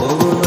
Oh.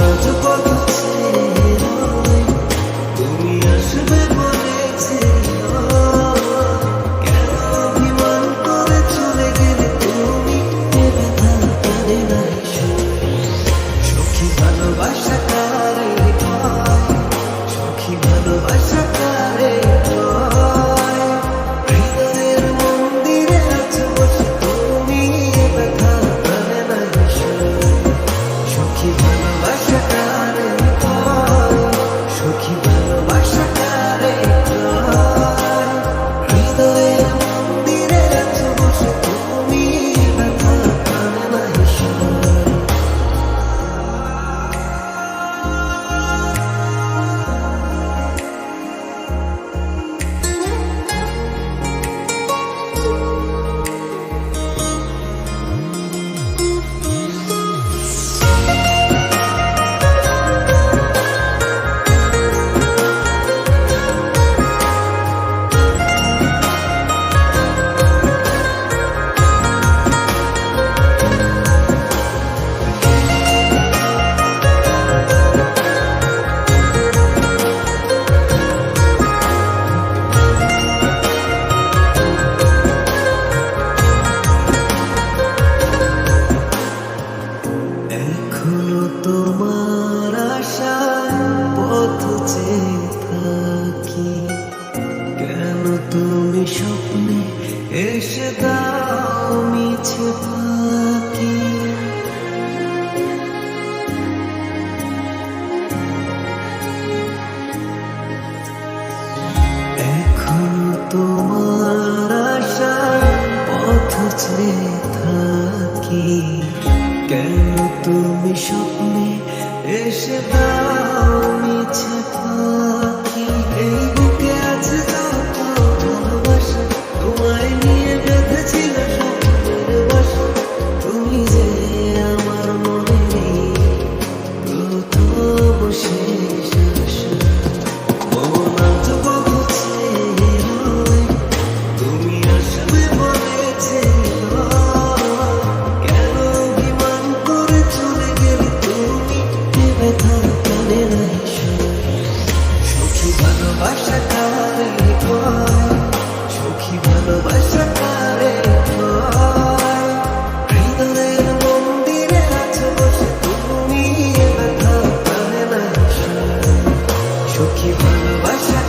থাকি। কেন তুমি এসে এখন তোমার পথ থাকি। কেন তুমি স্বপ্নে এসে দাও Keep on watching.